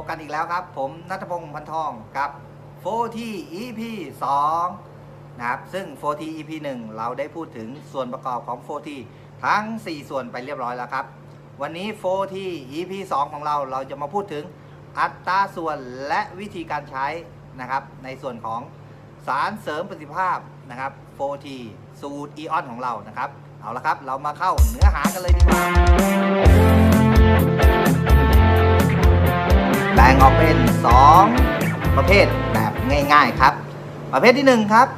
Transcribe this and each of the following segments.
บกันอีกแล้วครับ ผมนัทพงศ์พันทองกับโฟที EP 2นะครับซึ่งโฟที EP 1 เราได้พูดถึงส่วนประกอบของโฟทีทั้ง 4 ส่วนไปเรียบร้อยแล้วครับ วันนี้โฟที EP 2 ของเราเราจะมาพูดถึงอัตราส่วนและวิธีการใช้นะครับ ในส่วนของสารเสริมประสิทธิภาพนะครับโฟทีสูตรอีออนของเรานะครับ เอาละครับ เรามาเข้าเนื้อหากันเลยดีกว่า บ่งออกเป็น 2 ประเภทแบบง่าย ๆครับ ประเภทที่ 1 ครับ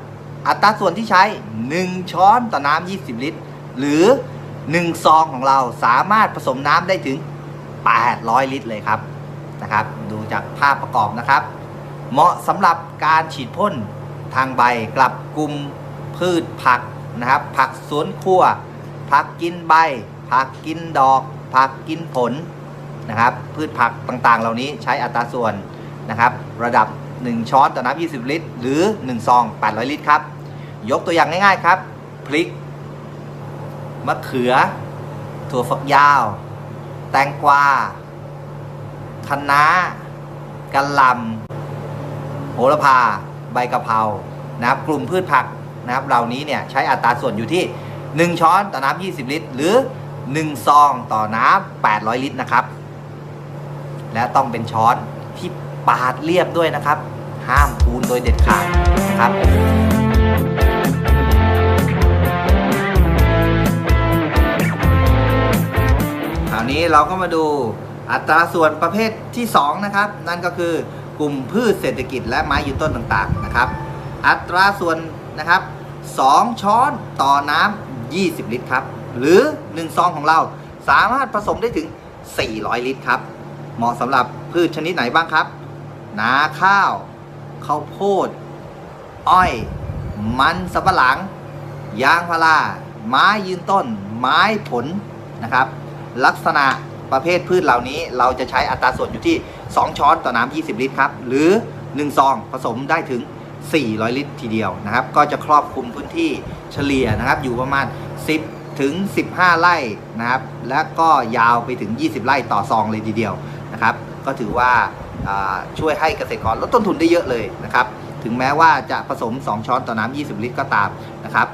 อัตราส่วนที่ใช้ 1 ช้อนต่อน้ำ20 ลิตร หรือ 1 ซองของเราสามารถผสมน้ำได้ถึง 800 ลิตรเลยครับนะครับ ดูจากภาพประกอบนะครับ เหมาะสำหรับการฉีดพ่นทางใบกลับกลุ่มพืชผักนะครับ ผักสวนครัว ผักกินใบ ผักกินดอก ผักกินผล นะครับ พืชผักต่างๆ เหล่านี้ใช้อัตราส่วนนะครับ ระดับ 1 ช้อนต่อน้ำ20 ลิตร หรือ 1 ซอง 800 ลิตรครับ ยกตัวอย่างง่ายๆครับ พริก มะเขือ ถั่วฝักยาว แตงกวาคะน้ากะหล่ำโหระพา ใบกะเพรานะครับ กลุ่มพืชผักนะครับ เหล่านี้เนี่ยใช้อัตราส่วนอยู่ที่ 1 ช้อนต่อน้ำ20 ลิตร หรือ 1 ซองต่อน้ำ800 ลิตรนะครับ และต้องเป็นช้อนที่ปาดเรียบด้วยนะครับ ห้ามพูนโดยเด็ดขาดนะครับคราวนี้เราก็มาดูอัตราส่วนประเภทที่ 2 นะครับ นั่นก็คือกลุ่มพืชเศรษฐกิจและไม้ยืนต้นต่างๆนะครับ อัตราส่วนนะครับ2ช้อนต่อน้ำ20 ลิตรครับ หรือ 1 ซองของเราสามารถผสมได้ถึง 400 ลิตรครับ เหมาะสำหรับพืชชนิดไหนบ้างครับ นาข้าวข้าวโพด อ้อย มันสำปะหลัง ยางพาราไม้ยืนต้น ไม้ผลนะครับ ลักษณะประเภทพืชเหล่านี้เราจะใช้อัตราส่วนอยู่ที่ 2 ช้อนต่อน้ำ 20 ลิตรครับ หรือ 1 ซองผสมได้ถึง 400 ลิตรทีเดียวนะครับ ก็จะครอบคลุมพื้นที่เฉลี่ยนะครับ อยู่ประมาณ 10 ถึง 15 ไร่นะครับ และก็ยาวไปถึง 20 ไร่ต่อซองเลยทีเดียว นะครับก็ถือว่าช่วยให้เกษตรกรลดต้นทุนได้เยอะเลยนะครับ ถึงแม้ว่าจะผสม 2 ช้อนต่อน้ำ20 ลิตรก็ตามนะครับ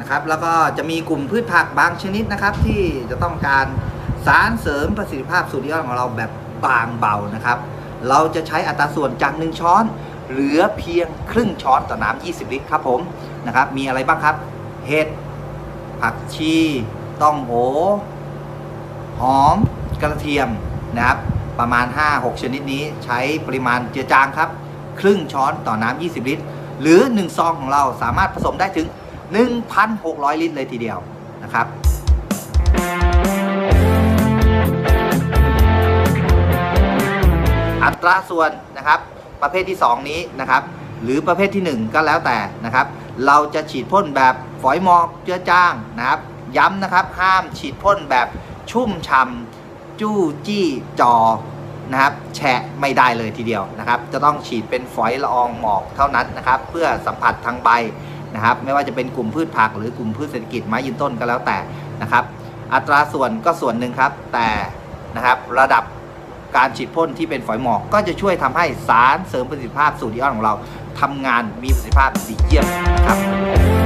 นะครับ แล้วก็จะมีกลุ่มพืชผักบางชนิดนะครับ ที่จะต้องการสารเสริมประสิทธิภาพสูตรยอดของเราแบบบางเบานะครับ เราจะใช้อัตราส่วนจาก 1 ช้อน เหลือเพียงครึ่งช้อนต่อน้ำ20 ลิตรครับผมนะครับ มีอะไรบ้างครับเห็ดผักชี ต้องโหหอม กระเทียมนะครับ ประมาณ 5-6 ชนิดนี้ใช้ปริมาณเจือจางครับ ครึ่งช้อนต่อน้ำ 20 ลิตร หรือ 1 ซองของเราสามารถผสมได้ถึง 1,600 ลิตรเลยทีเดียวนะครับอัตราส่วนนะครับประเภทที่ 2 นี้นะครับ หรือประเภทที่ 1 ก็แล้วแต่นะครับ เราจะฉีดพ่นแบบฝอยหมอกเจือจางนะครับ ย้ำนะครับ ห้ามฉีดพ่นแบบชุ่มฉ่ำ จู้จี้จอนะครับแฉะไม่ได้เลยทีเดียวนะครับ จะต้องฉีดเป็นฝอยละอองหมอกเท่านั้นนะครับ เพื่อสัมผัสทางใบนะครับ ไม่ว่าจะเป็นกลุ่มพืชผักหรือกลุ่มพืชเศรษฐกิจไม้ยืนต้นก็แล้วแต่นะครับ อัตราส่วนก็ส่วนหนึ่งครับ แต่นะครับระดับการฉีดพ่นที่เป็นฝอยหมอกก็จะช่วยทำให้สารเสริมประสิทธิภาพสูตรดิออนของเราทำงานมีประสิทธิภาพดีเยี่ยมนะครับ